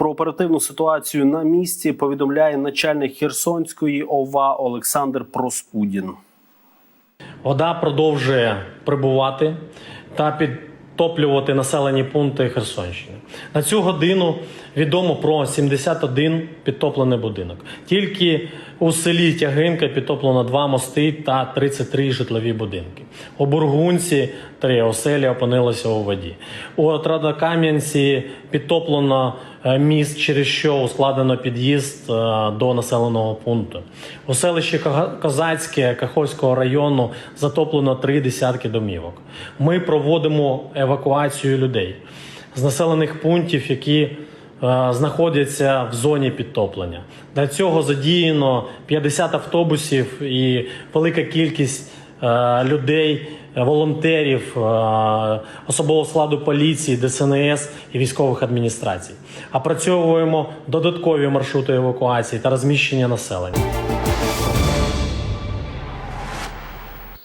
Про оперативну ситуацію на місці повідомляє начальник Херсонської ОВА Олександр Проскудін. Вода продовжує прибувати та підтоплювати населені пункти Херсонщини. На цю годину відомо про 71 підтоплений будинок. Тільки у селі Тягинка підтоплено два мости та 33 житлові будинки. У Бургунці три оселі опинилися у воді. У Отрадокам'янці підтоплено міст, через що ускладнено під'їзд е, до населеного пункту. У селищі Козацьке Каховського району затоплено три десятки домівок. Ми проводимо евакуацію людей з населених пунктів, які е, знаходяться в зоні підтоплення. Для цього задіяно 50 автобусів і велика кількість е, людей, е, волонтерів, е, особового складу поліції, ДСНС і військових адміністрацій. Опрацьовуємо додаткові маршрути евакуації та розміщення населення.